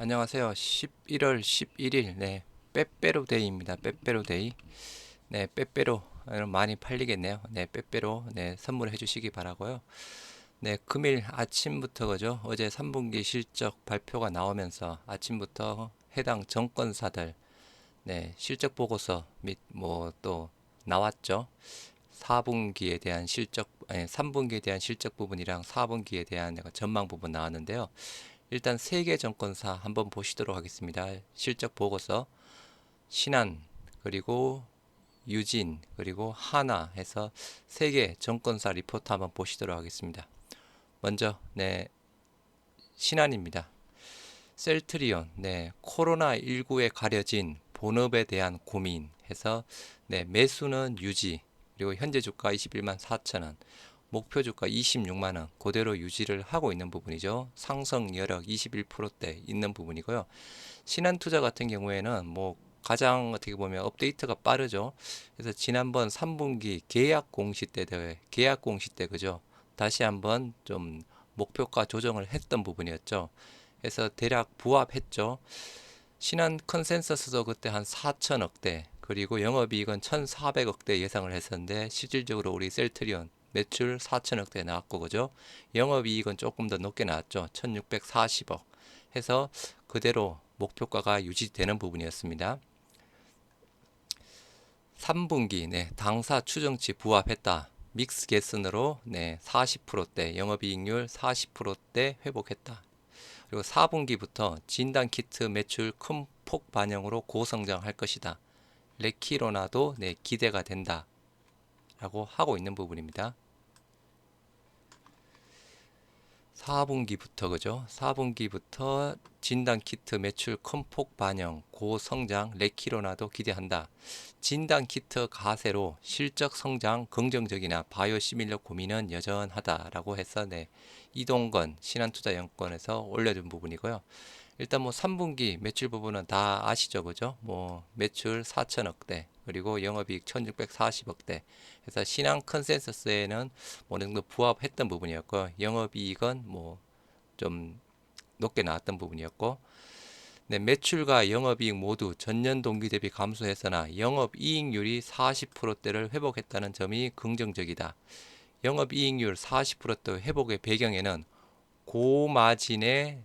안녕하세요. 11월 11일, 네, 빼빼로 데이입니다. 빼빼로 데이. 네, 빼빼로 어, 많이 팔리겠네요. 네, 빼빼로 네, 선물해 주시기 바라고요. 네, 금일 아침부터 그죠? 어제 3분기 실적 발표가 나오면서 아침부터 해당 정권사들 네, 실적 보고서 및 뭐 또 나왔죠. 4분기에 대한 실적, 아니, 3분기에 대한 실적 부분이랑 4분기에 대한 전망 부분 나왔는데요. 일단 세계 정권사 한번 보시도록 하겠습니다. 실적 보고서 신한 그리고 유진 그리고 하나 해서 세계 정권사 리포트 한번 보시도록 하겠습니다. 먼저 네 신한입니다. 셀트리온 네 코로나 19에 가려진 본업에 대한 고민 해서 네 매수는 유지 그리고 현재 주가 21만 4천 원 목표 주가 26만 원 그대로 유지를 하고 있는 부분이죠. 상승 여력 21%대 있는 부분이고요. 신한투자 같은 경우에는 뭐 가장 어떻게 보면 업데이트가 빠르죠. 그래서 지난번 3분기 계약 공시 때 대회 계약 공시 때 그죠. 다시 한번 좀 목표가 조정을 했던 부분이었죠. 그래서 대략 부합했죠. 신한 컨센서스도 그때 한 4천억대 그리고 영업이익은 1,400억대 예상을 했었는데 실질적으로 우리 셀트리온 매출 4천억대 나왔고 그죠? 영업이익은 조금 더 높게 나왔죠. 1,640억 해서 그대로 목표가가 유지되는 부분이었습니다. 3분기 네, 당사 추정치 부합했다. 믹스 개선으로 네, 40%대 영업이익률 40%대 회복했다. 그리고 4분기부터 진단 키트 매출 큰 폭 반영으로 고성장할 것이다. 레키로나도 네, 기대가 된다. 라고 하고 있는 부분입니다. 4분기부터 그죠? 4분기부터 진단 키트 매출 큰 폭 반영, 고성장, 레키로나도 기대한다. 진단 키트 가세로 실적 성장 긍정적이나 바이오 시밀러 고민은 여전하다라고 해서 네. 이동건 신한투자연권에서 올려준 부분이고요. 일단 뭐 3분기 매출 부분은 다 아시죠, 그죠? 뭐 매출 4천억대 그리고 영업이익 1,640억대 해서 신앙 컨센서스에는 어느 정도 부합했던 부분이었고 영업이익은 뭐 좀 높게 나왔던 부분이었고 네, 매출과 영업이익 모두 전년 동기 대비 감소했으나 영업이익률이 40%대를 회복했다는 점이 긍정적이다. 영업이익률 40%대 회복의 배경에는 고마진의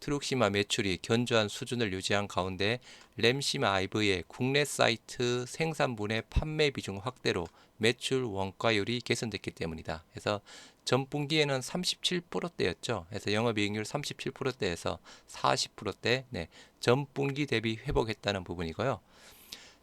트룩시마 매출이 견조한 수준을 유지한 가운데 램시마 아이브의 국내 사이트 생산분의 판매 비중 확대로 매출 원가율이 개선됐기 때문이다. 그래서 전 분기에는 37%대였죠. 그래서 영업이익률 37%대에서 40%대 네, 전 분기 대비 회복했다는 부분이고요.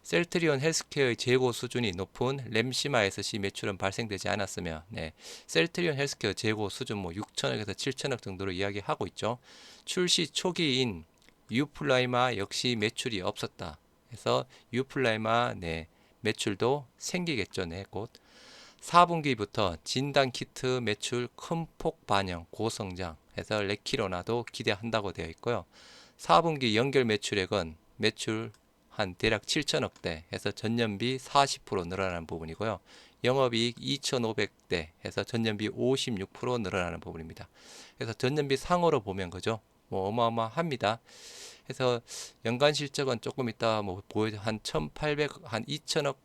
셀트리온 헬스케어의 재고 수준이 높은 램시마 SC 매출은 발생되지 않았으며 네, 셀트리온 헬스케어 재고 수준 뭐 6천억에서 7천억 정도로 이야기하고 있죠. 출시 초기인 유플라이마 역시 매출이 없었다. 그래서 유플라이마 네, 매출도 생기겠죠. 네, 곧. 4분기부터 진단 키트 매출 큰 폭 반영 고성장 해서 레키로나도 기대한다고 되어 있고요. 4분기 연결 매출액은 매출 한 대략 7천억대 해서 전년비 40% 늘어나는 부분이고요. 영업이익 2,500대 해서 전년비 56% 늘어나는 부분입니다. 그래서 전년비 상으로 보면 그죠? 뭐 어마어마합니다. 그래서 연간 실적은 조금 이따 뭐 보여 한 1,800, 한 2천억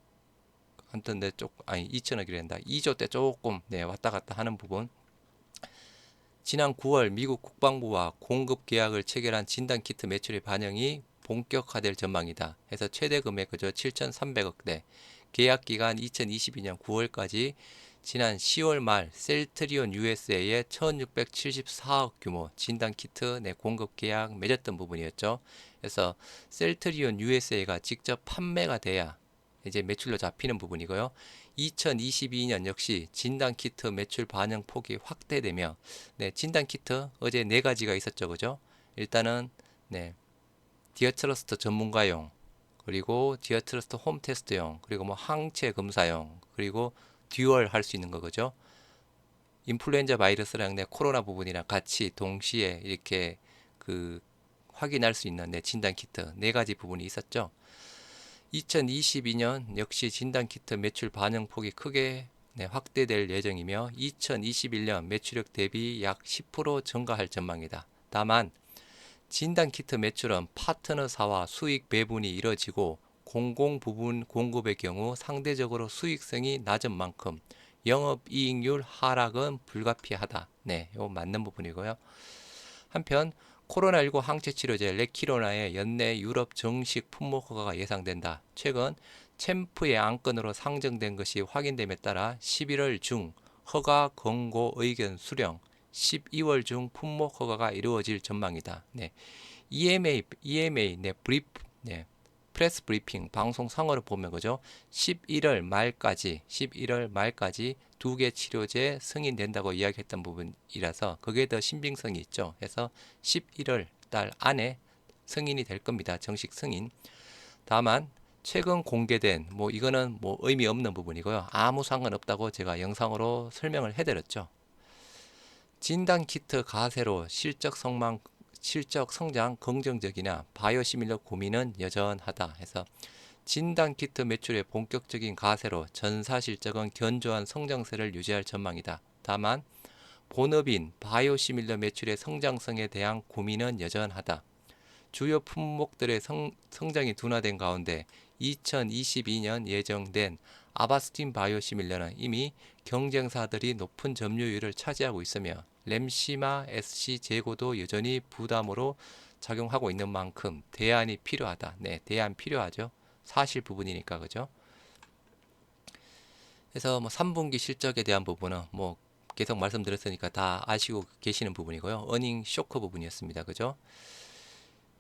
한튼 내쪽 아니 2천억이란다. 2조 때 조금 네 왔다 갔다 하는 부분. 지난 9월 미국 국방부와 공급 계약을 체결한 진단 키트 매출의 반영이 본격화될 전망이다. 해서 최대 금액 그저 7,300억대. 계약 기간 2022년 9월까지 지난 10월 말 셀트리온 USA의 1674억 규모 진단 키트 내 공급 계약 맺었던 부분이었죠. 그래서 셀트리온 USA가 직접 판매가 돼야 이제 매출로 잡히는 부분이고요. 2022년 역시 진단 키트 매출 반영 폭이 확대되며 네, 진단 키트 어제 네 가지가 있었죠. 그죠? 일단은 네. 디어트러스트 전문가용 그리고 디어트러스트 홈 테스트용 그리고 뭐 항체 검사용 그리고 듀얼 할 수 있는 거죠. 인플루엔자 바이러스랑 내 코로나 부분이랑 같이 동시에 이렇게 그 확인할 수 있는 내 진단 키트 네 가지 부분이 있었죠. 2022년 역시 진단 키트 매출 반영 폭이 크게 네, 확대될 예정이며 2021년 매출액 대비 약 10% 증가할 전망이다. 다만 진단 키트 매출은 파트너사와 수익 배분이 이뤄지고 공공 부분 공급의 경우 상대적으로 수익성이 낮은 만큼 영업이익률 하락은 불가피하다. 네, 요 맞는 부분이고요. 한편 코로나19 항체 치료제 레키로나의 연내 유럽 정식 품목 허가가 예상된다. 최근 챔프의 안건으로 상정된 것이 확인됨에 따라 11월 중 허가 권고 의견 수령, 12월 중 품목 허가가 이루어질 전망이다. 네. EMA EMA 네 브리프 네. 프레스 브리핑 방송 상어를 보면 그죠? 11월 말까지 11월 말까지 두 개 치료제 승인된다고 이야기했던 부분이라서 그게 더 신빙성이 있죠. 그래서 11월 달 안에 승인이 될 겁니다. 정식 승인. 다만 최근 공개된 뭐 이거는 뭐 의미 없는 부분이고요. 아무 상관없다고 제가 영상으로 설명을 해드렸죠. 진단 키트 가세로 실적 성망 실적 성장 긍정적이냐 바이오시밀러 고민은 여전하다 해서 진단 키트 매출의 본격적인 가세로 전사 실적은 견조한 성장세를 유지할 전망이다. 다만 본업인 바이오시밀러 매출의 성장성에 대한 고민은 여전하다. 주요 품목들의 성, 성장이 둔화된 가운데 2022년 예정된 아바스틴 바이오시밀러는 이미 경쟁사들이 높은 점유율을 차지하고 있으며 램시마 SC 재고도 여전히 부담으로 작용하고 있는 만큼 대안이 필요하다. 네, 대안 필요하죠. 사실 부분이니까 그죠? 그래서 뭐 3분기 실적에 대한 부분은 뭐 계속 말씀드렸으니까 다 아시고 계시는 부분이고요. 어닝 쇼크 부분이었습니다. 그죠?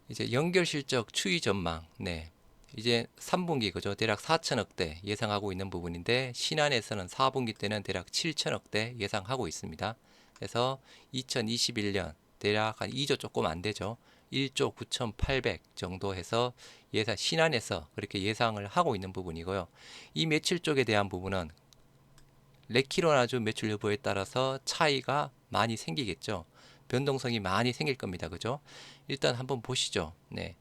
이제 연결 실적 추이 전망. 네. 이제 3분기 그죠? 대략 4천억대 예상하고 있는 부분인데 신한에서는 4분기 때는 대략 7천억대 예상하고 있습니다. 그래서 2021년 대략 한 2조 조금 안 되죠. 1조 9,800 정도 해서 예상 신한에서 그렇게 예상을 하고 있는 부분이고요. 이 매출 쪽에 대한 부분은 레키로나주 매출 여부에 따라서 차이가 많이 생기겠죠. 변동성이 많이 생길 겁니다. 그죠? 일단 한번 보시죠. 네.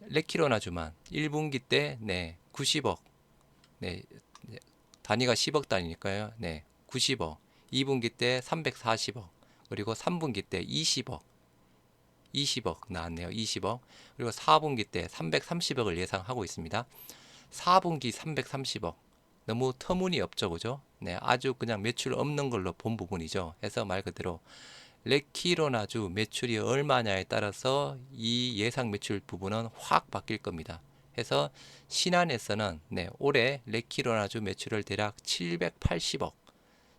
레키로나주만 1분기 때 네, 90억. 네. 단위가 10억 단위니까요. 네. 90억. 2분기 때 340억. 그리고 3분기 때 20억. 20억 나왔네요. 20억. 그리고 4분기 때 330억을 예상하고 있습니다. 4분기 330억. 너무 터무니없죠. 그죠? 네, 아주 그냥 매출 없는 걸로 본 부분이죠. 해서 말 그대로 레키로나주 매출이 얼마냐에 따라서 이 예상 매출 부분은 확 바뀔 겁니다. 해서 신한에서는 네, 올해 레키로나주 매출을 대략 780억,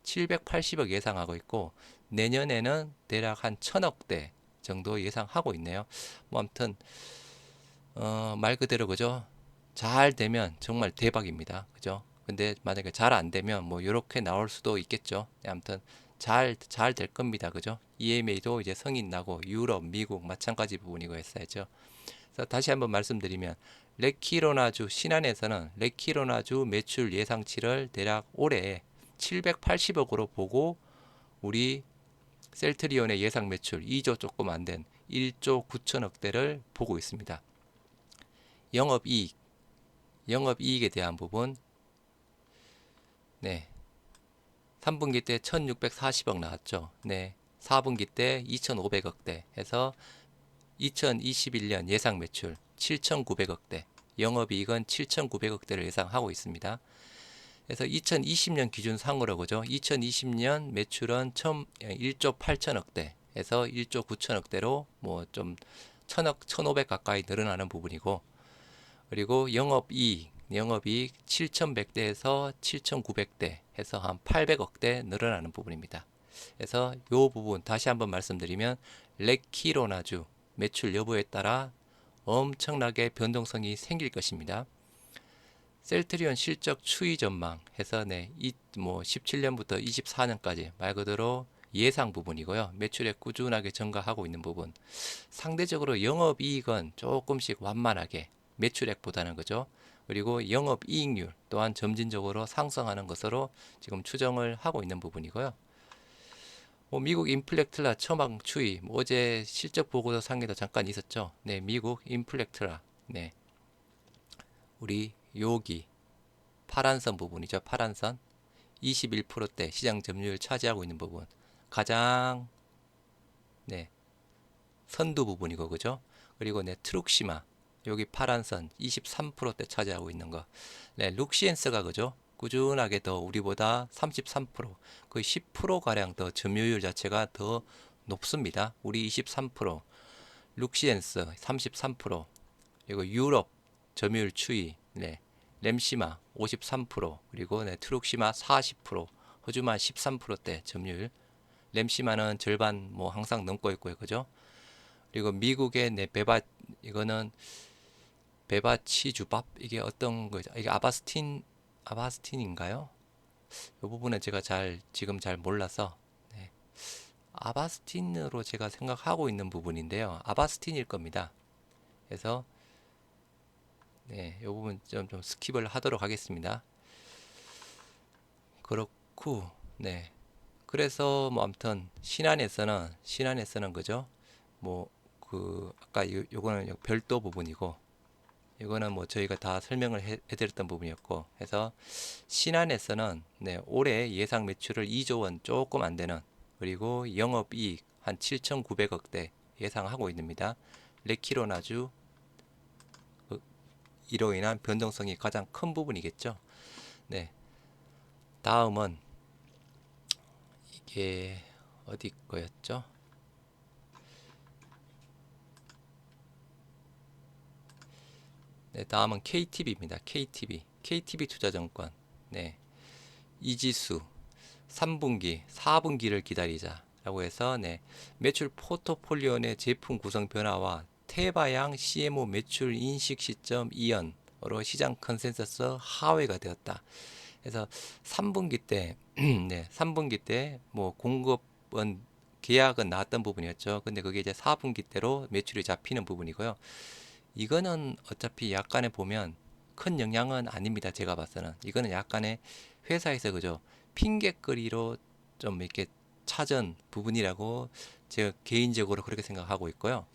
780억 예상하고 있고 내년에는 대략 한 천억대 정도 예상하고 있네요. 뭐 아무튼 어, 말 그대로 그죠? 잘 되면 정말 대박입니다. 그죠? 근데 만약에 잘 안 되면 뭐 이렇게 나올 수도 있겠죠. 네, 아무튼 잘 잘 될 겁니다. 그죠? EMA도 이제 성인 나고 유럽, 미국 마찬가지 부분이고 했어야죠. 그래서 다시 한번 말씀드리면 레키로나주 신한에서는 레키로나주 매출 예상치를 대략 올해 780억으로 보고 우리 셀트리온의 예상 매출 2조 조금 안 된 1조 9천억 대를 보고 있습니다. 영업 이익, 영업 이익에 대한 부분 네. 3분기 때 1640억 나왔죠. 네. 4분기 때 2500억대 해서 2021년 예상 매출 7900억대, 영업 이익은 7900억대를 예상하고 있습니다. 그래서 2020년 기준 상으로 그죠? 2020년 매출은 1조 8천억대 에서 1조 9천억대로 뭐 좀 천억 1500 가까이 늘어나는 부분이고 그리고 영업이익 영업이익 7,100대에서 7,900대 해서 한 800억대 늘어나는 부분입니다. 그래서 이 부분 다시 한번 말씀드리면 레키로나주 매출 여부에 따라 엄청나게 변동성이 생길 것입니다. 셀트리온 실적 추이 전망 해서 네, 이뭐 17년부터 24년까지 말 그대로 예상 부분이고요. 매출액 꾸준하게 증가하고 있는 부분. 상대적으로 영업 이익은 조금씩 완만하게 매출액보다는 그죠. 그리고 영업 이익률 또한 점진적으로 상승하는 것으로 지금 추정을 하고 있는 부분이고요. 뭐 미국 인플렉트라 처방 추이 뭐 어제 실적 보고서 상에도 잠깐 있었죠. 네, 미국 인플렉트라 네, 우리 여기 파란 선 부분이죠. 파란 선 21%대 시장 점유율 차지하고 있는 부분 가장 네 선두 부분이고 그죠? 그리고 네, 트룩시마 여기 파란 선 23%대 차지하고 있는 거. 네, 룩시엔스가 그죠? 꾸준하게 더 우리보다 33% 거의 10% 가량 더 점유율 자체가 더 높습니다. 우리 23%, 룩시엔스 33%, 그리고 유럽 점유율 추이, 네, 램시마 53%, 그리고 네, 트룩시마 40%, 호주만 13%대 점유율. 램시마는 절반 뭐 항상 넘고 있고요, 그죠? 그리고 미국의 네, 베바 이거는 베바치 주밥 이게 어떤 거죠? 이게 아바스틴 아바스틴인가요? 이 부분은 제가 잘 지금 잘 몰라서 네. 아바스틴으로 제가 생각하고 있는 부분인데요. 아바스틴일 겁니다. 그래서 네, 이 부분 좀, 좀 스킵을 하도록 하겠습니다. 그렇고 네. 그래서 뭐 아무튼 신안에서는 신안에서는 그죠? 뭐 그 아까 요, 요거는 별도 부분이고 이거는 뭐 저희가 다 설명을 해, 해드렸던 부분이었고 해서 신안에서는 네, 올해 예상 매출을 2조 원 조금 안 되는 그리고 영업이익 한 7,900억대 예상하고 있습니다. 레키로나주 그 이로 인한 변동성이 가장 큰 부분이겠죠. 네. 다음은 이게 어디 거였죠? 네, 다음은 KTB입니다. KTB. KTB 투자증권. 네. 이지수 3분기, 4분기를 기다리자라고 해서 네. 매출 포트폴리오 내 제품 구성 변화와 테바양 CMO 매출 인식 시점 이연으로 시장 컨센서스 하회가 되었다. 그래서 3분기 때 네, 3분기 때 뭐 공급은 계약은 나왔던 부분이었죠. 근데 그게 이제 4분기 때로 매출이 잡히는 부분이고요. 이거는 어차피 약간의 보면 큰 영향은 아닙니다. 제가 봐서는 이거는 약간의 회사에서 그죠 핑계거리로 좀 이렇게 찾은 부분이라고 제가 개인적으로 그렇게 생각하고 있고요.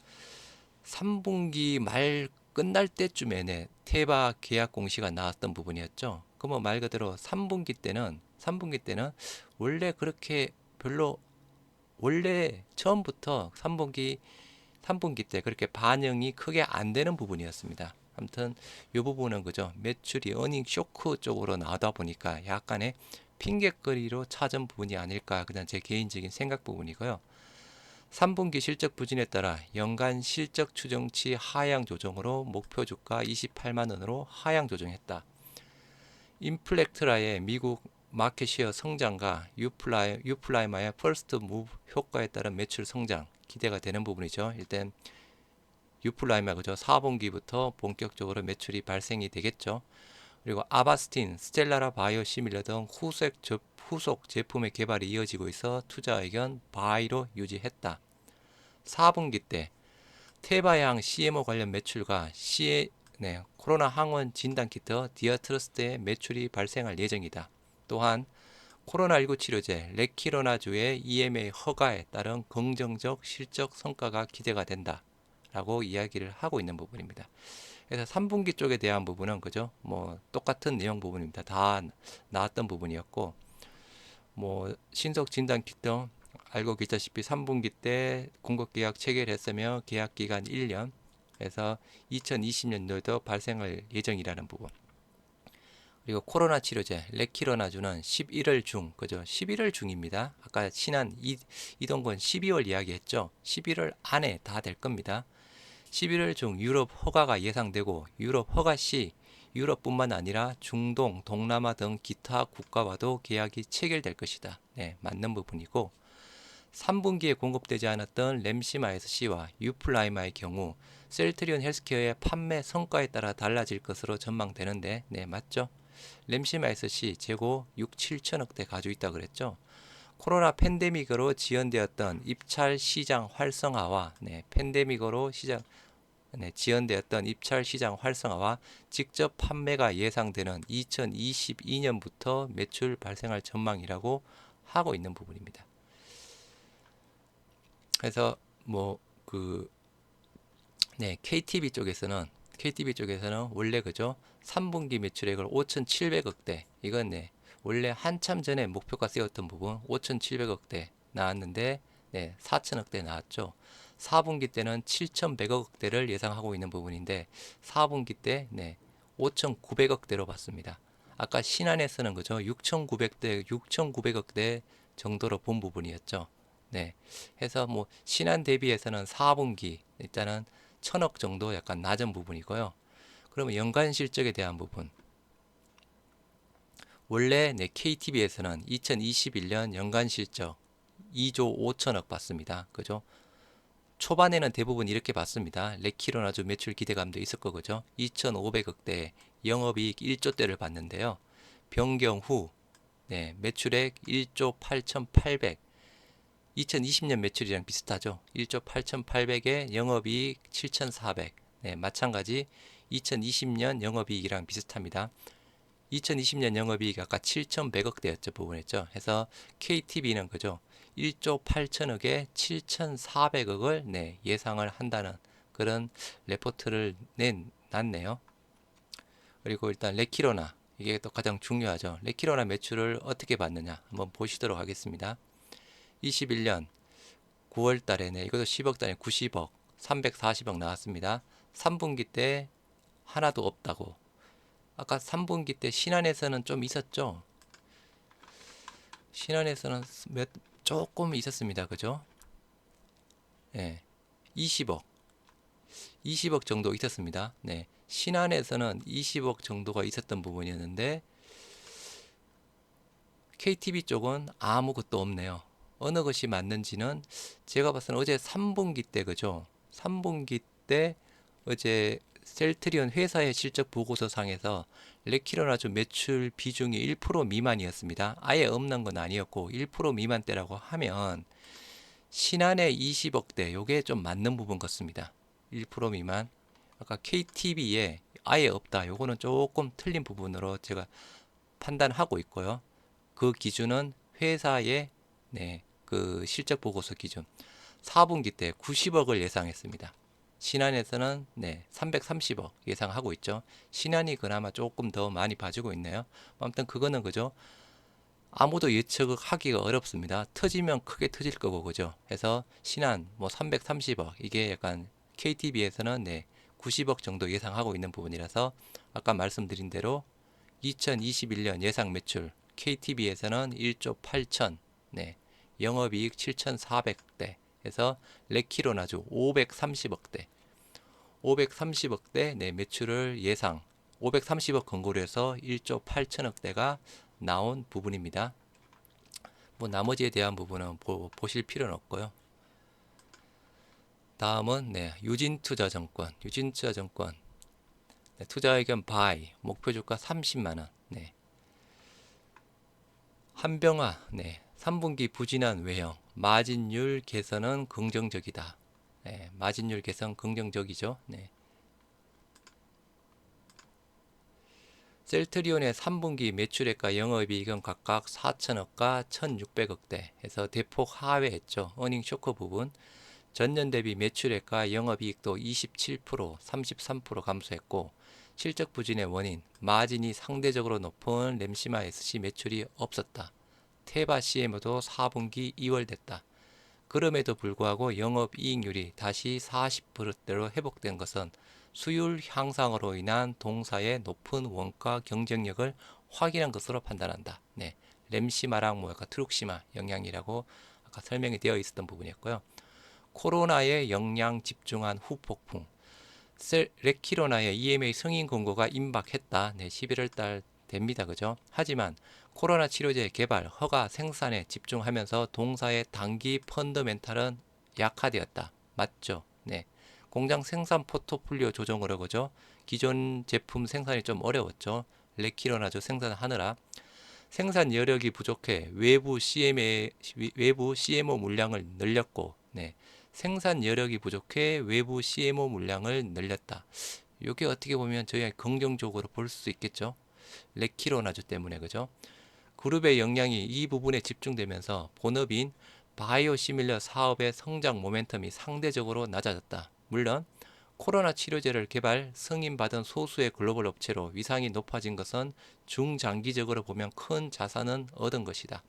3분기 말 끝날 때쯤에 네, 테바 계약 공시가 나왔던 부분이었죠. 그러면 말 그대로 3분기 때는 3분기 때는 원래 그렇게 별로 원래 처음부터 3분기 3분기 때 그렇게 반영이 크게 안 되는 부분이었습니다. 아무튼 이 부분은 그죠 매출이 어닝 쇼크 쪽으로 나다 보니까 약간의 핑계거리로 찾은 부분이 아닐까 그냥 제 개인적인 생각 부분이고요. 3분기 실적 부진에 따라 연간 실적 추정치 하향 조정으로 목표 주가 28만 원으로 하향 조정했다. 인플렉트라의 미국 마켓시어 성장과 유플라이, 유플라이마의 퍼스트 무브 효과에 따른 매출 성장 기대가 되는 부분이죠. 일단 유플라이마 그죠? 4분기부터 본격적으로 매출이 발생이 되겠죠. 그리고 아바스틴, 스텔라라 바이오 시밀러 등 후속, 후속 제품의 개발이 이어지고 있어 투자 의견 바이로 유지했다. 4분기 때 테바양 CMO 관련 매출과 시 네, 코로나 항원 진단 키트 디아트러스트의 매출이 발생할 예정이다. 또한 코로나19 치료제 레키로나주의 EMA 허가에 따른 긍정적 실적 성과가 기대가 된다. 라고 이야기를 하고 있는 부분입니다. 그래서 3분기 쪽에 대한 부분은 그죠? 뭐 똑같은 내용 부분입니다. 다 나왔던 부분이었고 뭐 신속 진단 키트 알고 계시다시피 3분기 때 공급 계약 체결했으며 계약 기간 1년 그래서 2020년도에도 발생할 예정이라는 부분. 그리고 코로나 치료제 레키로나주는 11월 중 그죠 11월 중입니다 아까 신한 이, 이동건 12월 이야기했죠 11월 안에 다 될 겁니다 11월 중 유럽 허가가 예상되고 유럽 허가 시 유럽뿐만 아니라 중동 동남아 등 기타 국가와도 계약이 체결될 것이다 네 맞는 부분이고 3분기에 공급되지 않았던 램시마에스C와 유플라이마의 경우 셀트리온 헬스케어의 판매 성과에 따라 달라질 것으로 전망되는데 네 맞죠 램시마이스C 재고 6, 7천억대 가지고 있다 그랬죠. 코로나 팬데믹으로 지연되었던 입찰 시장 활성화와 네, 팬데믹으로 시장 네, 지연되었던 입찰 시장 활성화와 직접 판매가 예상되는 2022년부터 매출 발생할 전망이라고 하고 있는 부분입니다. 그래서 뭐그 네, KTB 쪽에서는 KTB 쪽에서는 원래 그죠 3분기 매출액을 5,700억대 이건 네 원래 한참 전에 목표가 세웠던 부분 5,700억대 나왔는데 네 4천억대 나왔죠 4분기 때는 7,100억대를 예상하고 있는 부분인데 4분기 때 네, 5,900억대로 봤습니다. 아까 신한에서는 그죠? 6,900대 6,900억대 정도로 본 부분이었죠. 네. 해서 뭐 신한 대비해서는 4분기 일단은 1,000억 정도 약간 낮은 부분이고요. 그러면 연간 실적에 대한 부분. 원래 네, KTB에서는 2021년 연간 실적 2조 5천억 봤습니다. 그죠? 초반에는 대부분 이렇게 봤습니다. 레키로나주 매출 기대감도 있을 거죠. 2,500억대 영업이익 1조대를 봤는데요. 변경 후 네, 매출액 1조 8,800 2020년 매출이랑 비슷하죠. 1조 8,800에 영업이익 7,400 네, 마찬가지 2020년 영업이익이랑 비슷합니다. 2020년 영업이익 아까 7,100억대였죠 부분했죠. 해서 KTB는 그죠. 1조 8천억에 7,400억을 네, 예상을 한다는 그런 레포트를 낸 놨네요. 그리고 일단 레키로나 이게 또 가장 중요하죠. 레키로나 매출을 어떻게 받느냐 한번 보시도록 하겠습니다. 21년 9월 달에 네, 이것도 10억 달에 90억, 340억 나왔습니다. 3분기 때 하나도 없다고. 아까 3분기 때 신한에서는 좀 있었죠. 신한에서는 몇 조금 있었습니다. 그죠? 예. 20억. 20억 정도 있었습니다. 네. 신한에서는 20억 정도가 있었던 부분이었는데 KTB 쪽은 아무것도 없네요. 어느 것이 맞는지는 제가 봤을 때는 어제 3분기 때 그죠? 3분기 때 어제 셀트리온 회사의 실적 보고서 상에서 레키로나주 매출 비중이 1% 미만이었습니다. 아예 없는 건 아니었고 1% 미만대라고 하면 신한의 20억대 요게 좀 맞는 부분 같습니다. 1% 미만. 아까 KTB에 아예 없다. 요거는 조금 틀린 부분으로 제가 판단하고 있고요. 그 기준은 회사의 네, 그 실적 보고서 기준 4분기 때 90억을 예상했습니다. 신한에서는 네, 330억 예상하고 있죠. 신한이 그나마 조금 더 많이 봐주고 있네요. 아무튼 그거는 그죠. 아무도 예측하기가 어렵습니다. 터지면 크게 터질 거고 그죠. 해서 신한 뭐 330억 이게 약간 KTB에서는 네, 90억 정도 예상하고 있는 부분이라서 아까 말씀드린 대로 2021년 예상 매출 KTB에서는 1조 8천 네, 영업이익 7,400대 해서 레키로 나주 530억대 530억대 네, 매출을 예상 530억 근거로 해서 1조 8천억대가 나온 부분입니다. 뭐 나머지에 대한 부분은 보, 실 필요는 없고요. 다음은 네, 유진투자증권, 유진투자증권 네, 투자 의견 바이 목표 주가 30만 원. 네. 한병화 네, 3분기 부진한 외형 마진율 개선은 긍정적이다. 네, 마진율 개선 긍정적이죠. 네. 셀트리온의 3분기 매출액과 영업이익은 각각 4천억과 1,600억대 해서 대폭 하회했죠. 어닝 쇼크 부분. 전년 대비 매출액과 영업이익도 27%, 33% 감소했고 실적 부진의 원인, 마진이 상대적으로 높은 램시마 SC 매출이 없었다. 테바 CM도 4분기 2월 됐다. 그럼에도 불구하고 영업이익률이 다시 40%대로 회복된 것은 수율 향상으로 인한 동사의 높은 원가 경쟁력을 확인한 것으로 판단한다. 네, 램시마랑 뭐 약간 트룩시마 영향이라고 아까 설명이 되어 있었던 부분이었고요. 코로나에 영양 집중한 후폭풍. 레키로나의 EMA 승인 공고가 임박했다. 네, 11월 달 됩니다. 그죠? 하지만 코로나 치료제 개발, 허가, 생산에 집중하면서 동사의 단기 펀더멘탈은 약화되었다. 맞죠? 네. 공장 생산 포트폴리오 조정으로 그죠? 기존 제품 생산이 좀 어려웠죠. 레키로나주 생산하느라 생산 여력이 부족해 외부 CMA 외부 CMO 물량을 늘렸고 네. 생산 여력이 부족해 외부 CMO 물량을 늘렸다. 이게 어떻게 보면 저희가 긍정적으로 볼 수 있겠죠. 레키로나주 때문에 그죠? 그룹의 역량이 이 부분에 집중되면서 본업인 바이오시밀러 사업의 성장 모멘텀이 상대적으로 낮아졌다. 물론 코로나 치료제를 개발 승인받은 소수의 글로벌 업체로 위상이 높아진 것은 중장기적으로 보면 큰 자산은 얻은 것이다.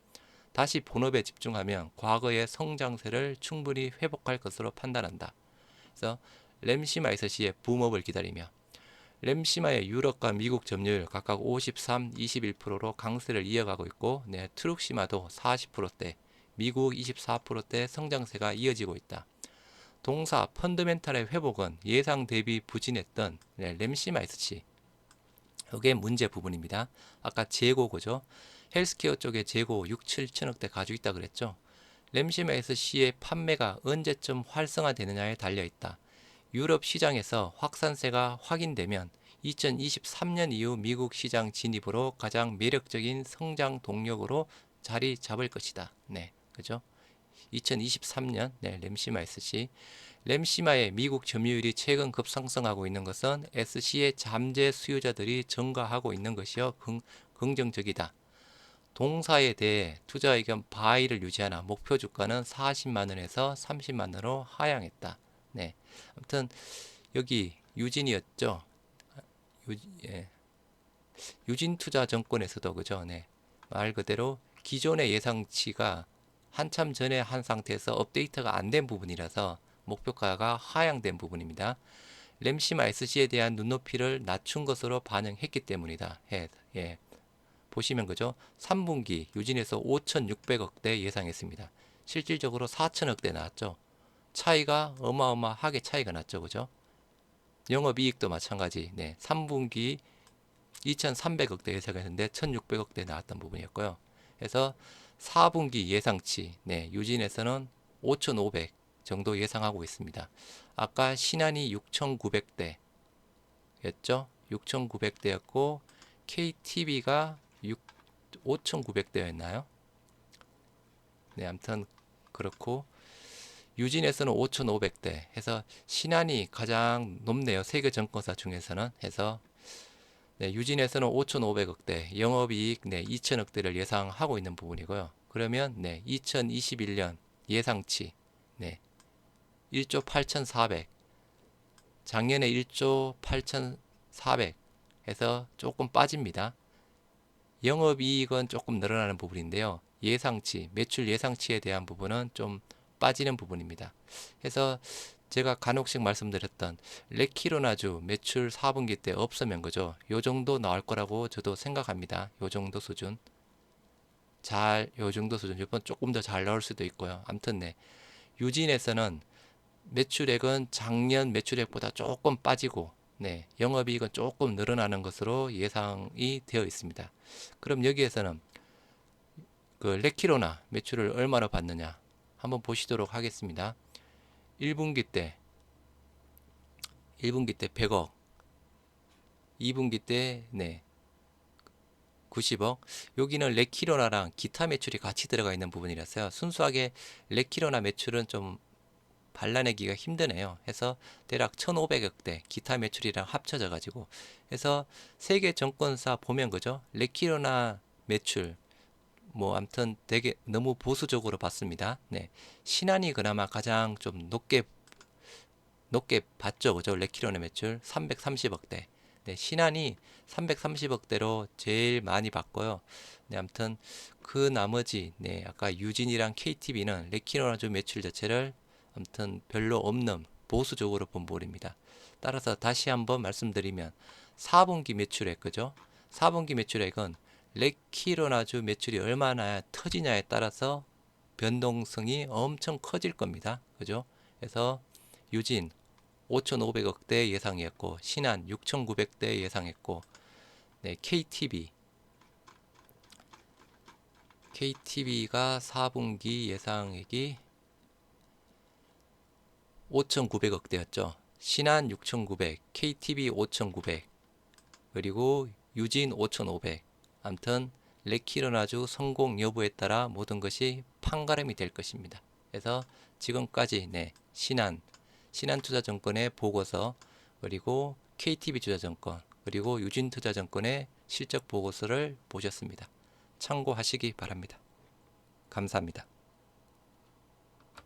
다시 본업에 집중하면 과거의 성장세를 충분히 회복할 것으로 판단한다. 그래서 램시마이스시의 붐업을 기다리며 램시마의 유럽과 미국 점유율 각각 53, 21%로 강세를 이어가고 있고 네, 트룩시마도 40%대, 미국 24%대 성장세가 이어지고 있다. 동사 펀더멘탈의 회복은 예상 대비 부진했던 네, 램시마이스시 이게 문제 부분입니다. 아까 재고고죠. 헬스케어 쪽에 재고 6, 7천억대 가지고 있다 그랬죠. 램시마이스시의 판매가 언제쯤 활성화되느냐에 달려 있다. 유럽 시장에서 확산세가 확인되면 2023년 이후 미국 시장 진입으로 가장 매력적인 성장 동력으로 자리 잡을 것이다. 네, 그죠? 2023년 네, 램시마 SC 램시마의 미국 점유율이 최근 급상승하고 있는 것은 SC의 잠재 수요자들이 증가하고 있는 것이여 긍, 긍정적이다. 동사에 대해 투자 의견 바이를 유지하나 목표 주가는 40만 원에서 30만 원으로 하향했다. 네. 아무튼 여기 유진이었죠. 유, 예. 유진 투자증권에서도 그죠. 네. 말 그대로 기존의 예상치가 한참 전에 한 상태에서 업데이트가 안 된 부분이라서 목표가가 하향된 부분입니다. 램시마 SC에 대한 눈높이를 낮춘 것으로 반영했기 때문이다. 예. 예. 보시면 그죠? 3분기 유진에서 5,600억대 예상했습니다. 실질적으로 4천억대 나왔죠. 차이가 어마어마하게 차이가 났죠. 그죠? 영업이익도 마찬가지. 네. 3분기 2,300억대 예상했는데 1,600억대 나왔던 부분이었고요. 그래서 4분기 예상치 네, 유진에서는 5,500 정도 예상하고 있습니다. 아까 신한이 6,900대 였죠? 6,900대였고 KTB가 5,900대였나요? 네, 아무튼 그렇고 유진에서는 5,500대 해서 신한이 가장 높네요. 세계 정권사 중에서는 해서 네, 유진에서는 5,500억대, 영업이익 네, 2,000억대를 예상하고 있는 부분이고요. 그러면 네, 2021년 예상치 네, 1조 8,400, 작년에 1조 8,400 해서 조금 빠집니다. 영업이익은 조금 늘어나는 부분인데요. 예상치, 매출 예상치에 대한 부분은 좀 빠지는 부분입니다. 그래서 제가 간혹씩 말씀드렸던 레키로나주 매출 4분기 때 없으면 그죠? 요 정도 나올 거라고 저도 생각합니다. 요 정도 수준. 잘, 요 정도 수준. 이번 조금 더 잘 나올 수도 있고요. 암튼 네. 유진에서는 매출액은 작년 매출액보다 조금 빠지고 네, 영업이익은 조금 늘어나는 것으로 예상이 되어 있습니다. 그럼 여기에서는 그 레키로나 매출을 얼마나 받느냐 한번 보시도록 하겠습니다. 1분기 때 1분기 때 100억 2분기 때 네. 90억 여기는 레키로나랑 기타 매출이 같이 들어가 있는 부분이라서요 순수하게 레키로나 매출은 좀 발라내기가 힘드네요 해서 대략 1500억대 기타 매출이랑 합쳐져 가지고 해서 세계 정권사 보면 그죠 레키로나 매출 뭐 암튼 되게 너무 보수적으로 봤습니다. 네. 신한이 그나마 가장 좀 높게 높게 봤죠. 그죠? 레키론의 매출 330억대. 네, 신한이 330억대로 제일 많이 봤고요. 네, 아무튼 그 나머지 네, 아까 유진이랑 KTB는 레키로나주 매출 자체를 아무튼 별로 없는 보수적으로 본 볼입니다. 따라서 다시 한번 말씀드리면 4분기 매출액 그죠? 4분기 매출액은 레키로나주 매출이 얼마나 터지냐에 따라서 변동성이 엄청 커질 겁니다. 그죠? 그래서 유진 5,500억대 예상했고 신한 6,900대 예상했고 네, KTB KTB가 4분기 예상액이 5,900억대였죠. 신한 6,900, KTB 5,900, 그리고 유진 5,500. 암튼 레키로나주 성공 여부에 따라 모든 것이 판가름이 될 것입니다. 그래서 지금까지 네, 신한 신한투자증권의 보고서 그리고 KTB투자증권 그리고 유진투자증권의 실적 보고서를 보셨습니다. 참고하시기 바랍니다. 감사합니다.